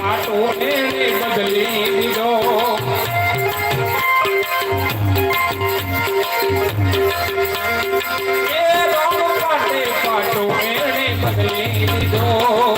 પાટો ને બદલી દીધો પાટો એને બદલી દીધો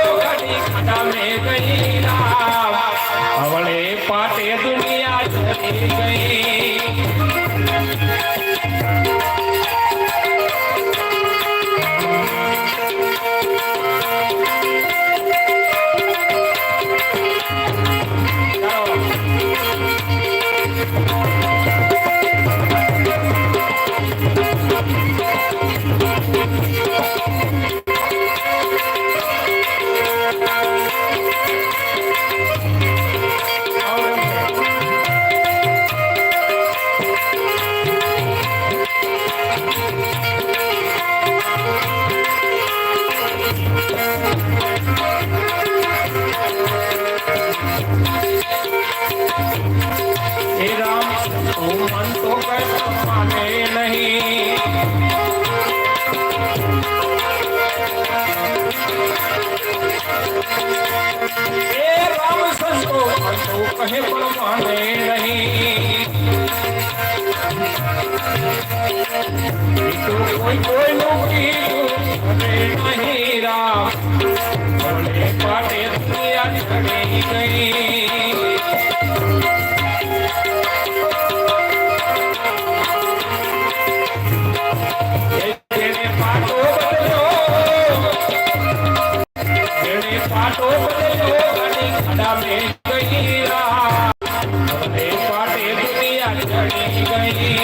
દુનિયા કહે પણ માને નહીં ઈ કોઈ નું કીધું નહીં. દુનિયા ચડી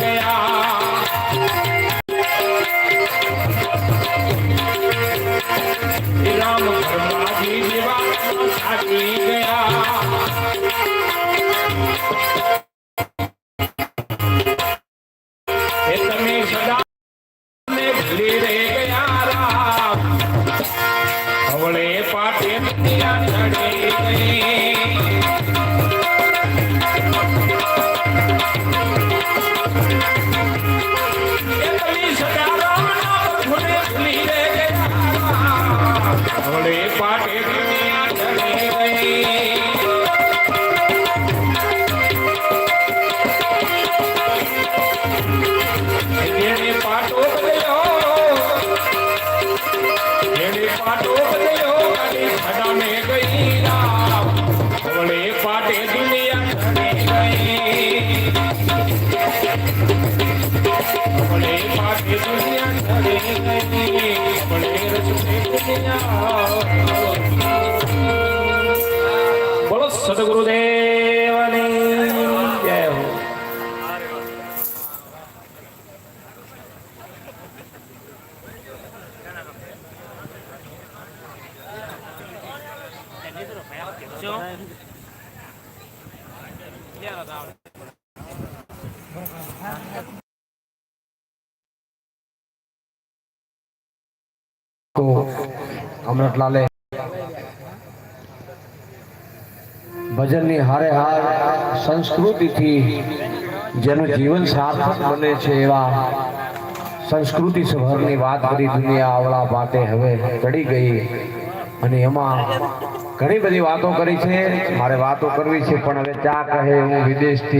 ગયા રામ મારી વેવાયા થાકી ગયા હવળે પાટે દુનિયા ચડી ગઈ હવળે રચને સદગુરુદેવની જય હો. અમૃતલાલે ભજનની હારે હાર સંસ્કૃતિથી જેનું જીવન સાર્થક બને છે એવા સંસ્કૃતિ સભરની વાત કરી દુનિયા આવડા માટે હવે ચડી ગઈ. અને એમાં ઘણી બધી વાતો કરી છે. મારે વાતો કરવી છે, પણ હવે ચા કહે, હું વિદેશથી